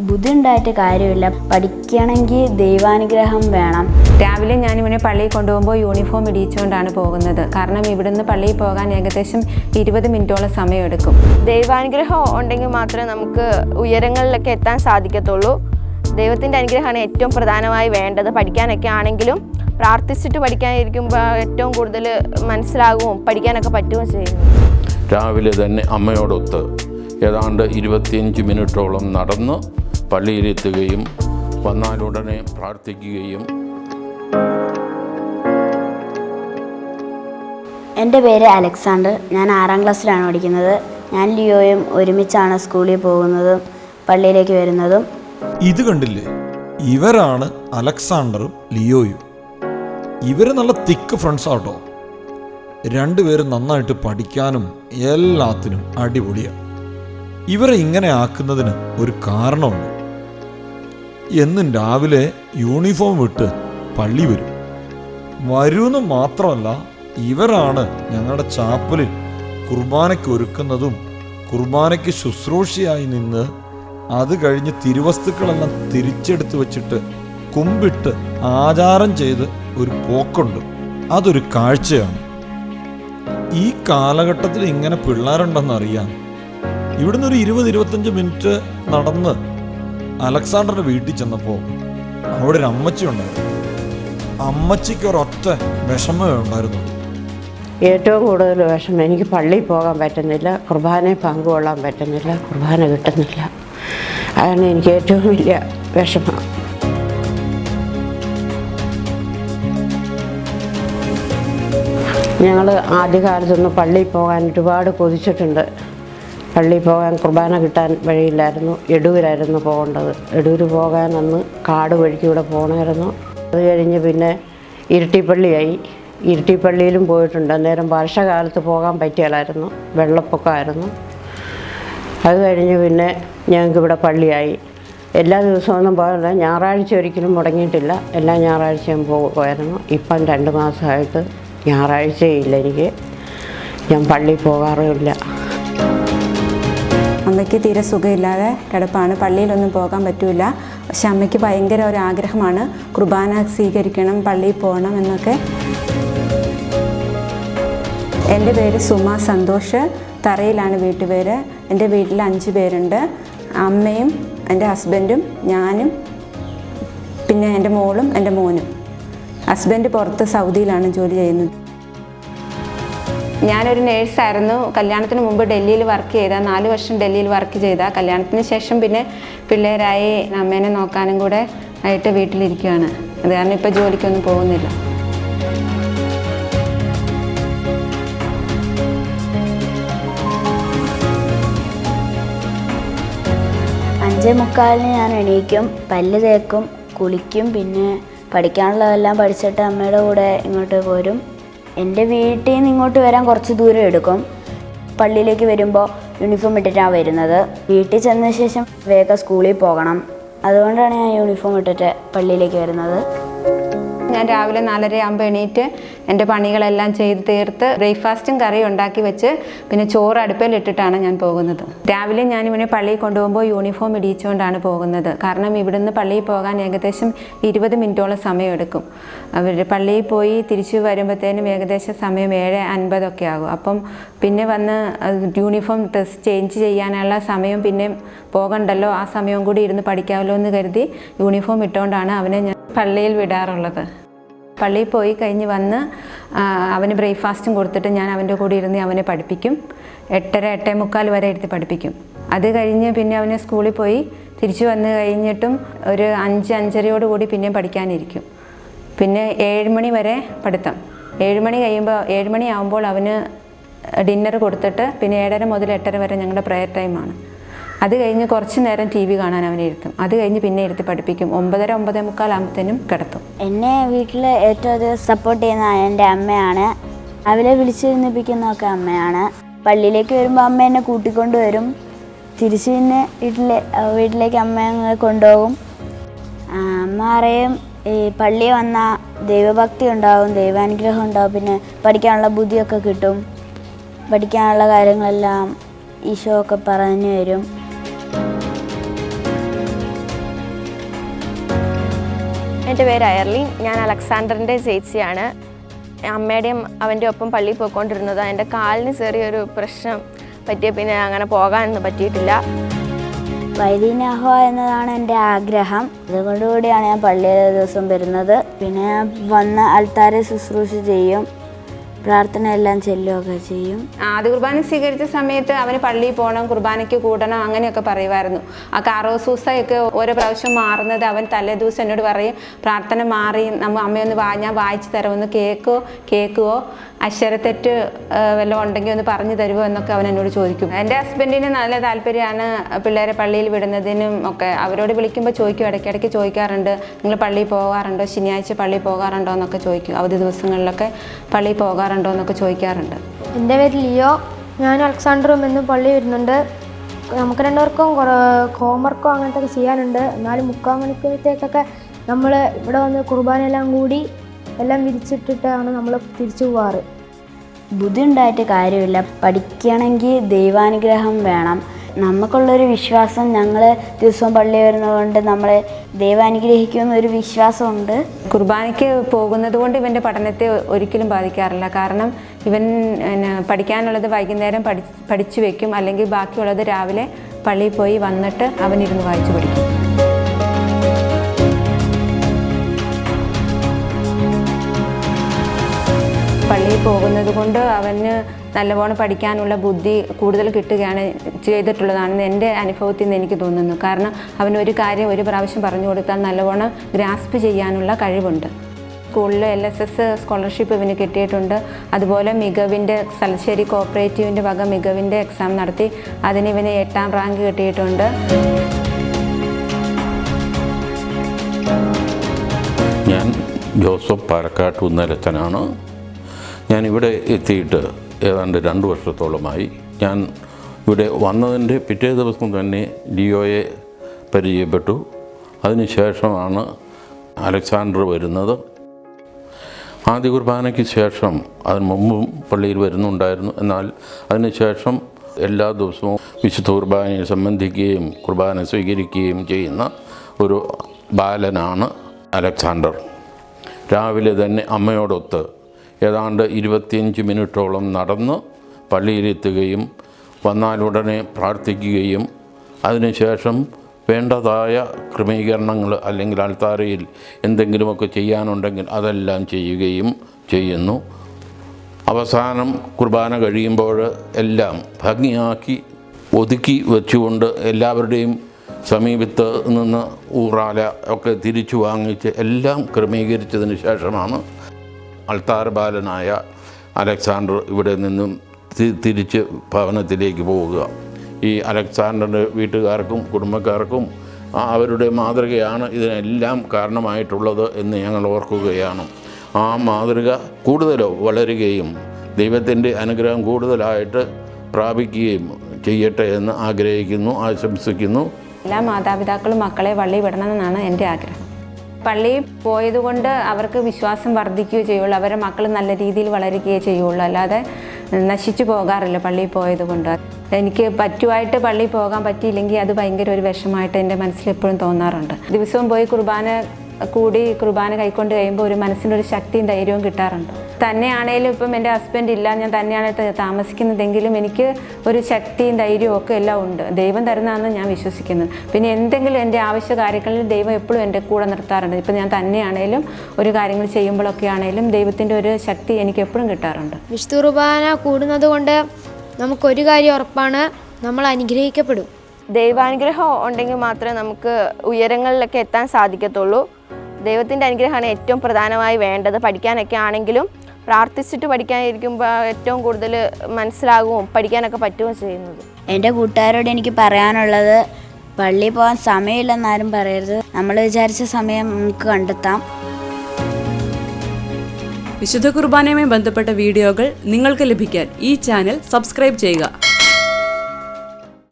ബുദ്ധി ഉണ്ടായിട്ട് കാര്യമില്ല. പഠിക്കണമെങ്കിൽ ദൈവാനുഗ്രഹം വേണം. രാവിലെ ഞാൻ ഇവനെ പള്ളിയിൽ കൊണ്ടുപോകുമ്പോൾ യൂണിഫോം ഇടിച്ചുകൊണ്ടാണ് പോകുന്നത്. കാരണം ഇവിടുന്ന് പള്ളിയിൽ പോകാൻ ഏകദേശം ഇരുപത് മിനിറ്റോളം സമയമെടുക്കും. ദൈവാനുഗ്രഹം ഉണ്ടെങ്കിൽ മാത്രമേ നമുക്ക് ഉയരങ്ങളിലൊക്കെ എത്താൻ സാധിക്കത്തുള്ളൂ. ദൈവത്തിന്റെ അനുഗ്രഹമാണ് ഏറ്റവും പ്രധാനമായി വേണ്ടത്. പഠിക്കാനൊക്കെ ആണെങ്കിലും പ്രാർത്ഥിച്ചിട്ട് പഠിക്കാനിരിക്കുമ്പോൾ ഏറ്റവും കൂടുതൽ മനസ്സിലാകുകയും പഠിക്കാനൊക്കെ പറ്റുകയും ചെയ്യും. രാവിലെ തന്നെ അമ്മയോടൊത്ത് ഏതാണ്ട് ഇരുപത്തിയഞ്ച് മിനിറ്റോളം നടന്ന് പള്ളിയിലെത്തുകയും വന്നാലുടനെ പ്രാർത്ഥിക്കുകയും. എന്റെ പേര് അലക്സാണ്ടർ. ഞാൻ ആറാം ക്ലാസ്സിലാണ് പഠിക്കുന്നത്. ഞാൻ ലിയോയും ഒരുമിച്ചാണ് സ്കൂളിൽ പോകുന്നതും പള്ളിയിലേക്ക് വരുന്നതും. ഇത് കണ്ടില്ലേ? ഇവരാണ് അലക്സാണ്ടറും ലിയോയും. ഇവർ നല്ല തിക്ക് ഫ്രണ്ട്സ് ആട്ടോ രണ്ടുപേരും നന്നായിട്ട് പഠിക്കാനും എല്ലാത്തിനും അടിപൊളിയാണ് ഇവരെ ഇങ്ങനെ ആക്കുന്നതിന് ഒരു കാരണമുണ്ട്. എന്നും രാവിലെ യൂണിഫോം വിട്ട് പള്ളി വരും. വരൂന്ന് മാത്രമല്ല ഇവരാണ് ഞങ്ങളുടെ ചാപ്പലിൽ കുർബാനയ്ക്ക് ഒരുക്കുന്നതും കുർബാനയ്ക്ക് ശുശ്രൂഷയായി നിന്ന് അത് കഴിഞ്ഞ് തിരുവസ്തുക്കളെല്ലാം തിരിച്ചെടുത്ത് വെച്ചിട്ട് കുമ്പിട്ട് ആചാരം ചെയ്ത് ഒരു പോക്കുണ്ട്. അതൊരു കാഴ്ചയാണ്. ഈ കാലഘട്ടത്തിൽ ഇങ്ങനെ പിള്ളേരുണ്ടെന്നറിയാം ഇവിടുന്ന് ഒരു ഇരുപത് ഇരുപത്തഞ്ച് മിനിറ്റ് നടന്ന് അലക്സാണ്ടറുടെ വീട്ടിൽ ചെന്നപ്പോൾ അവിടെ ഒരു അമ്മച്ചി ഉണ്ടായിരുന്നു അമ്മച്ചിക്ക് ഒരൊറ്റ വിഷമമേ ഉണ്ടായിരുന്നു. ഏറ്റവും കൂടുതൽ വിഷമം എനിക്ക് പള്ളിയിൽ പോകാൻ പറ്റുന്നില്ല കുർബാനയിൽ പങ്കുകൊള്ളാൻ പറ്റുന്നില്ല കുർബാന കിട്ടുന്നില്ല. അതാണ് എനിക്ക് ഏറ്റവും വലിയ വിഷമം. ഞങ്ങൾ ആദ്യകാലത്തൊന്ന് പള്ളിയിൽ പോകാൻ ഒരുപാട് കൊതിച്ചിട്ടുണ്ട്. പള്ളിയിൽ പോകാൻ കുർബാന കിട്ടാൻ വഴിയില്ലായിരുന്നു. എടൂരായിരുന്നു പോകേണ്ടത്. എടൂർ പോകാൻ അന്ന് കാട് വഴിക്കൂടെ പോകണമായിരുന്നു അത് കഴിഞ്ഞ് പിന്നെ ഇരട്ടിപ്പള്ളിയായി. ഇരട്ടിപ്പള്ളിയിലും പോയിട്ടുണ്ട്. അന്നേരം വർഷകാലത്ത് പോകാൻ പറ്റിയാലായിരുന്നു. വെള്ളപ്പൊക്കമായിരുന്നു. അത് കഴിഞ്ഞ് പിന്നെ ഞങ്ങൾക്ക് ഇവിടെ പള്ളിയായി. എല്ലാ ദിവസമൊന്നും പോകില്ല ഞായറാഴ്ച ഒരിക്കലും മുടങ്ങിയിട്ടില്ല. എല്ലാ ഞായറാഴ്ചയും പോകുമായിരുന്നു ഇപ്പം രണ്ട് മാസമായിട്ട് ഞായറാഴ്ചയില്ല എനിക്ക്. ഞാൻ പള്ളിയിൽ പോകാറുമില്ല. അമ്മയ്ക്ക് തീരെ സുഖമില്ലാതെ കിടപ്പാണ്. പള്ളിയിലൊന്നും പോകാൻ പറ്റില്ല പക്ഷെ അമ്മയ്ക്ക് ഭയങ്കര ഒരു ആഗ്രഹമാണ്. കുർബാന സ്വീകരിക്കണം പള്ളിയിൽ പോകണം എന്നൊക്കെ. എന്റെ പേര് സുമ സന്തോഷ്. തറയിലാണ് വീട്ടുപേര്. എന്റെ വീട്ടിൽ അഞ്ച് പേരുണ്ട്. അമ്മയും എന്റെ ഹസ്ബൻഡും ഞാനും പിന്നെ എന്റെ മോളും എന്റെ മോനും. ഹസ്ബൻഡ് പുറത്ത് സൗദിയിലാണ് ജോലി ചെയ്യുന്നത്. ഞാനൊരു നേഴ്സായിരുന്നു. കല്യാണത്തിന് മുമ്പ് ഡൽഹിയിൽ വർക്ക് ചെയ്ത നാല് വർഷം ഡൽഹിയിൽ വർക്ക് ചെയ്ത. കല്യാണത്തിന് ശേഷം പിന്നെ പിള്ളേരായി അമ്മേനെ നോക്കാനും കൂടെ ആയിട്ട് വീട്ടിലിരിക്കുകയാണ് അത് കാരണം ഇപ്പോൾ ജോലിക്കൊന്നും പോകുന്നില്ല. അഞ്ചേ മുക്കാലിന് ഞാൻ എണീക്കും പല്ല് തേക്കും കുളിക്കും പിന്നെ പഠിക്കാനുള്ളതെല്ലാം പഠിച്ചിട്ട് അമ്മയുടെ കൂടെ ഇങ്ങോട്ട് പോരും എന്റെ വീട്ടിൽ നിന്ന് ഇങ്ങോട്ട് വരാൻ കുറച്ച് ദൂരം എടുക്കും. പള്ളിയിലേക്ക് വരുമ്പോൾ യൂണിഫോം ഇട്ടിട്ടാണ് വരുന്നത്. വീട്ടിൽ ചെന്ന ശേഷം വേഗം സ്കൂളിൽ പോകണം. അതുകൊണ്ടാണ് ഞാൻ യൂണിഫോം ഇട്ടിട്ട് പള്ളിയിലേക്ക് വരുന്നത്. ഞാൻ രാവിലെ നാലര ആകുമ്പോൾ എണീറ്റ് എന്റെ പണികളെല്ലാം ചെയ്ത് തീർത്ത് ബ്രേക്ക്ഫാസ്റ്റും കറിയും ഉണ്ടാക്കി വെച്ച് പിന്നെ ചോറ് അടുപ്പിലിട്ടിട്ടാണ് ഞാൻ പോകുന്നത്. രാവിലെ ഞാൻ ഇവനെ പള്ളിയിൽ കൊണ്ടുപോകുമ്പോൾ യൂണിഫോം ഇടിയിച്ചുകൊണ്ടാണ് പോകുന്നത്. കാരണം ഇവിടുന്ന് പള്ളിയിൽ പോകാൻ ഏകദേശം ഇരുപത് മിനിറ്റോളം സമയം എടുക്കും അവർ പള്ളിയിൽ പോയി തിരിച്ചു വരുമ്പോഴത്തേനും ഏകദേശം സമയം ഏഴ് അൻപതൊക്കെ ആകും. അപ്പം പിന്നെ വന്ന് യൂണിഫോം ഡ്രസ് ചേഞ്ച് ചെയ്യാനുള്ള സമയം പിന്നെ പോകണ്ടല്ലോ ആ സമയം കൂടി ഇരുന്ന് പഠിക്കാമല്ലോ എന്ന് കരുതി യൂണിഫോം ഇട്ടുകൊണ്ടാണ് അവനെ ഞാൻ പള്ളിയിൽ വിടാറുള്ളത്. പള്ളിയിൽ പോയി കഴിഞ്ഞ് വന്ന് അവന് ബ്രേക്ക്ഫാസ്റ്റും കൊടുത്തിട്ട് ഞാൻ അവന്റെ കൂടെ ഇരുന്ന് അവനെ പഠിപ്പിക്കും. എട്ടര എട്ടേ മുക്കാൽ വരെ ഇരുത്തി പഠിപ്പിക്കും. അത് കഴിഞ്ഞ് പിന്നെ അവനെ സ്കൂളിൽ പോയി തിരിച്ചു വന്ന് കഴിഞ്ഞിട്ടും ഒരു അഞ്ച് അഞ്ചരയോട് കൂടി പിന്നെയും പഠിക്കാനിരിക്കും. പിന്നെ ഏഴ് മണി വരെ പഠിത്തം. ഏഴ് മണി കഴിയുമ്പോൾ ഏഴ് മണി ആകുമ്പോൾ അവന് ഡിന്നർ കൊടുത്തിട്ട് പിന്നെ ഏഴര മുതൽ എട്ടര വരെ ഞങ്ങളുടെ പ്രയർ ടൈമാണ് അത് കഴിഞ്ഞ് കുറച്ച് നേരം ടി വി കാണാൻ അവനെ ഇരുത്തും. അത് കഴിഞ്ഞ് പിന്നെ ഇരുത്തി പഠിപ്പിക്കും. ഒമ്പതര ഒമ്പതേ മുക്കാലാകുമ്പോഴത്തേനും കിടത്തും. എന്നെ വീട്ടിൽ ഏറ്റവും അധികം സപ്പോർട്ട് ചെയ്യുന്ന എന്റെ അമ്മയാണ്. രാവിലെ വിളിച്ചിരുന്നിപ്പിക്കുന്നതൊക്കെ അമ്മയാണ്. പള്ളിയിലേക്ക് വരുമ്പോൾ അമ്മ എന്നെ കൂട്ടിക്കൊണ്ട് വരും. തിരിച്ച് പിന്നെ വീട്ടിലെ വീട്ടിലേക്ക് അമ്മ കൊണ്ടുപോകും. അമ്മ പറയും ഈ പള്ളി വന്നാൽ ദൈവഭക്തി ഉണ്ടാവും ദൈവാനുഗ്രഹം ഉണ്ടാവും. പിന്നെ പഠിക്കാനുള്ള ബുദ്ധിയൊക്കെ കിട്ടും. പഠിക്കാനുള്ള കാര്യങ്ങളെല്ലാം ഈശോ ഒക്കെ പറഞ്ഞു തരും. എന്റെ പേര് അയർലിൻ. ഞാൻ അലക്സാണ്ടറിന്റെ ചേച്ചിയാണ്. അമ്മയുടെയും അവന്റെ ഒപ്പം പള്ളിയിൽ പോയിക്കൊണ്ടിരുന്നത്. എന്റെ കാലിന് ചെറിയൊരു പ്രശ്നം പറ്റിയ പിന്നെ അങ്ങനെ പോകാനൊന്നും പറ്റിയിട്ടില്ല. വൈദീനാഹ എന്നതാണ് എന്റെ ആഗ്രഹം. അതുകൊണ്ടുകൂടിയാണ് ഞാൻ പള്ളിയിൽ ദിവസം വരുന്നത്. പിന്നെ ഞാൻ വന്ന ആൾക്കാരെ ശുശ്രൂഷ ചെയ്യും. പ്രാർത്ഥന എല്ലാം ചെല്ലുകയൊക്കെ ചെയ്യും. ആദ്യ കുർബാന സ്വീകരിച്ച സമയത്ത് അവന് പള്ളിയിൽ പോകണം കുർബാനയ്ക്ക് കൂടണം അങ്ങനെയൊക്കെ പറയുമായിരുന്നു. ആ കാറോസൂസയൊക്കെ ഓരോ പ്രാവശ്യം മാറുന്നത് അവൻ തലേ ദിവസം എന്നോട് പറയും പ്രാർത്ഥന മാറി നമ്മ അമ്മയൊന്ന് വാ ഞാൻ വായിച്ചു തരാമെന്ന് കേക്കോ കേൾക്കുവോ? അക്ഷരത്തെറ്റ് വല്ലതും ഉണ്ടെങ്കിൽ ഒന്ന് പറഞ്ഞു തരുമോ എന്നൊക്കെ അവൻ എന്നോട് ചോദിക്കും. എന്റെ ഹസ്ബൻഡിന് നല്ല താല്പര്യമാണ് പിള്ളേരെ പള്ളിയിൽ വിടുന്നതിനും ഒക്കെ. അവരോട് വിളിക്കുമ്പോൾ ചോദിക്കും ഇടയ്ക്കിടയ്ക്ക് ചോദിക്കാറുണ്ട്. നിങ്ങൾ പള്ളിയിൽ പോകാറുണ്ടോ? ശനിയാഴ്ച പള്ളിയിൽ പോകാറുണ്ടോ? എന്നൊക്കെ ചോദിക്കും. അവധി ദിവസങ്ങളിലൊക്കെ പള്ളിയിൽ പോകാറുണ്ടോ എന്നൊക്കെ ചോദിക്കാറുണ്ട്. എന്റെ പേര് ലിയോ. ഞാൻ അലക്സാണ്ടറും എന്നും പള്ളി വരുന്നുണ്ട്. നമുക്ക് രണ്ടുപേർക്കും ഹോംവർക്കോ അങ്ങനത്തെ ഒക്കെ ചെയ്യാനുണ്ട്. എന്നാലും മുക്കാൽ മണിക്കൂറത്തേക്കൊക്കെ നമ്മൾ ഇവിടെ വന്ന് കുർബാന എല്ലാം കൂടി എല്ലാം വിരിച്ചിട്ടിട്ടാണ് നമ്മൾ തിരിച്ചു പോവാറ്. ബുദ്ധി ഉണ്ടായിട്ട് കാര്യമില്ല. പഠിക്കണമെങ്കിൽ ദൈവാനുഗ്രഹം വേണം. നമുക്കുള്ളൊരു വിശ്വാസം ഞങ്ങൾ ദിവസവും പള്ളി വരുന്നതുകൊണ്ട് നമ്മളെ ദൈവം അനുഗ്രഹിക്കുമെന്നൊരു ഒരു വിശ്വാസമുണ്ട്. കുർബാനയ്ക്ക് പോകുന്നത് കൊണ്ട് ഇവന്റെ പഠനത്തെ ഒരിക്കലും ബാധിക്കാറില്ല. കാരണം ഇവൻ പഠിക്കാനുള്ളത് വൈകുന്നേരം പഠി പഠിച്ചു വെക്കും. അല്ലെങ്കിൽ ബാക്കിയുള്ളത് രാവിലെ പള്ളിയിൽ പോയി വന്നിട്ട് അവനിരുന്ന് വായിച്ചു പഠിക്കും. പള്ളിയിൽ പോകുന്നത് കൊണ്ട് അവന് നല്ലവണ്ണം പഠിക്കാനുള്ള ബുദ്ധി കൂടുതൽ കിട്ടുകയാണ് ചെയ്തിട്ടുള്ളതാണെന്ന് എന്റെ അനുഭവത്തിൽ നിന്ന് എനിക്ക് തോന്നുന്നു. കാരണം അവൻ ഒരു കാര്യം ഒരു പ്രാവശ്യം പറഞ്ഞു കൊടുത്താൽ നല്ലവണ്ണം ഗ്രാസ്പ് ചെയ്യാനുള്ള കഴിവുണ്ട്. സ്കൂളിൽ എൽ എസ് എസ് സ്കോളർഷിപ്പ് ഇവന് കിട്ടിയിട്ടുണ്ട്. അതുപോലെ മികവിന്റെ തലശ്ശേരി കോപ്പറേറ്റീവിന്റെ വക മികവിന്റെ എക്സാം നടത്തി അതിന് ഇവന് എട്ടാം റാങ്ക് കിട്ടിയിട്ടുണ്ട്. ഞാൻ ജോസഫ് പാലക്കാട്ട് ഉന്നലച്ചനാണ്. ഞാൻ ഇവിടെ എത്തിയിട്ട് ഏതാണ്ട് രണ്ട് വർഷത്തോളമായി. ഞാൻ ഇവിടെ വന്നതിന്റെ പിറ്റേ ദിവസം തന്നെ ലിയോയെ പരിചയപ്പെട്ടു. അതിനുശേഷമാണ് അലക്സാണ്ടർ വരുന്നത്. ആദ്യ കുർബാനയ്ക്ക് ശേഷം അതിന് മുമ്പും പള്ളിയിൽ വരുന്നുണ്ടായിരുന്നു. എന്നാൽ അതിനുശേഷം എല്ലാ ദിവസവും വിശുദ്ധ കുർബാനയെ സംബന്ധിക്കുകയും കുർബാന സ്വീകരിക്കുകയും ചെയ്യുന്ന ഒരു ബാലനാണ് അലക്സാണ്ടർ. രാവിലെ തന്നെ അമ്മയോടൊത്ത് ഏതാണ്ട് ഇരുപത്തിയഞ്ച് മിനിറ്റോളം നടന്ന് പള്ളിയിലെത്തുകയും വന്നാലുടനെ പ്രാർത്ഥിക്കുകയും അതിനുശേഷം വേണ്ടതായ ക്രമീകരണങ്ങൾ അല്ലെങ്കിൽ അൾത്താരയിൽ എന്തെങ്കിലുമൊക്കെ ചെയ്യാനുണ്ടെങ്കിൽ അതെല്ലാം ചെയ്യുകയും ചെയ്യുന്നു. അവസാനം കുർബാന കഴിയുമ്പോൾ എല്ലാം ഭംഗിയാക്കി ഒതുക്കി വെച്ചുകൊണ്ട് എല്ലാവരുടെയും സമീപത്ത് നിന്ന് ഊറാല ഒക്കെ തിരിച്ചു വാങ്ങിച്ച് എല്ലാം ക്രമീകരിച്ചതിന് ശേഷമാണ് അൾത്താർ ബാലനായ അലക്സാണ്ടർ ഇവിടെ നിന്നും തിരിച്ച് ഭവനത്തിലേക്ക് പോവുക. ഈ അലക്സാണ്ടറിന്റെ വീട്ടുകാർക്കും കുടുംബക്കാർക്കും അവരുടെ മാതൃകയാണ് ഇതിനെല്ലാം കാരണമായിട്ടുള്ളത് എന്ന് ഞങ്ങൾ ഓർക്കുകയാണ്. ആ മാതൃക കൂടുതൽ വളരുകയും ദൈവത്തിന്റെ അനുഗ്രഹം കൂടുതലായിട്ട് പ്രാപിക്കുകയും ചെയ്യട്ടെ എന്ന് ആഗ്രഹിക്കുന്നു ആശംസിക്കുന്നു. എല്ലാ മാതാപിതാക്കളും മക്കളെ വള്ളി വിടണമെന്നാണ് എന്റെ ആഗ്രഹം. പള്ളിയിൽ പോയതുകൊണ്ട് അവർക്ക് വിശ്വാസം വർദ്ധിക്കുകയോ ചെയ്യുള്ളൂ. അവരുടെ മക്കൾ നല്ല രീതിയിൽ വളരുകയേ ചെയ്യുള്ളൂ. അല്ലാതെ നശിച്ചു പോകാറില്ല പള്ളിയിൽ പോയതുകൊണ്ട് എനിക്ക് പറ്റുമായിട്ട് പള്ളിയിൽ പോകാൻ പറ്റിയില്ലെങ്കിൽ അത് ഭയങ്കര ഒരു വിഷമമായിട്ട് എന്റെ മനസ്സിൽ എപ്പോഴും തോന്നാറുണ്ട്. ദിവസവും പോയി കുർബാന കൂടി കുർബാന കൈക്കൊണ്ട് കഴിയുമ്പോൾ ഒരു മനസ്സിനൊരു ശക്തിയും ധൈര്യവും കിട്ടാറുണ്ട്. തന്നെയാണേലും ഇപ്പം എന്റെ ഹസ്ബൻഡ് ഇല്ല ഞാൻ തന്നെയാണ് താമസിക്കുന്നതെങ്കിലും എനിക്ക് ഒരു ശക്തിയും ധൈര്യവും ഒക്കെ എല്ലാം ഉണ്ട്. ദൈവം തരുന്നതാണെന്ന് ഞാൻ വിശ്വസിക്കുന്നത് പിന്നെ എന്തെങ്കിലും എന്റെ ആവശ്യ കാര്യങ്ങളിൽ ദൈവം എപ്പോഴും എന്റെ കൂടെ നിർത്താറുണ്ട്. ഇപ്പം ഞാൻ തന്നെയാണേലും ഒരു കാര്യങ്ങൾ ചെയ്യുമ്പോഴൊക്കെ ആണേലും ദൈവത്തിന്റെ ഒരു ശക്തി എനിക്ക് എപ്പോഴും കിട്ടാറുണ്ട്. വിശുദ്ധ കുർബാന കൂടുന്നത് കൊണ്ട് നമുക്കൊരു കാര്യം ഉറപ്പാണ് നമ്മൾ അനുഗ്രഹിക്കപ്പെടും. ദൈവാനുഗ്രഹം ഉണ്ടെങ്കിൽ മാത്രമേ നമുക്ക് ഉയരങ്ങളിലൊക്കെ എത്താൻ സാധിക്കത്തുള്ളൂ. ദൈവത്തിന്റെ അനുഗ്രഹമാണ് ഏറ്റവും പ്രധാനമായി വേണ്ടത്. പഠിക്കാനൊക്കെ ആണെങ്കിലും പ്രാർത്ഥിച്ചിട്ട് പഠിക്കാനിരിക്കുമ്പോൾ ഏറ്റവും കൂടുതൽ മനസ്സിലാകുകയും പഠിക്കാനൊക്കെ പറ്റുകയും ചെയ്യുന്നത്. എന്റെ കൂട്ടുകാരോട് എനിക്ക് പറയാനുള്ളത് പള്ളിയിൽ പോകാൻ സമയമില്ലെന്നാരും പറയരുത്. നമ്മൾ വിചാരിച്ച സമയം നമുക്ക് കണ്ടെത്താം. വിശുദ്ധ കുർബാനയുമായി ബന്ധപ്പെട്ട വീഡിയോകൾ നിങ്ങൾക്ക് ലഭിക്കാൻ ഈ ചാനൽ സബ്സ്ക്രൈബ് ചെയ്യുക.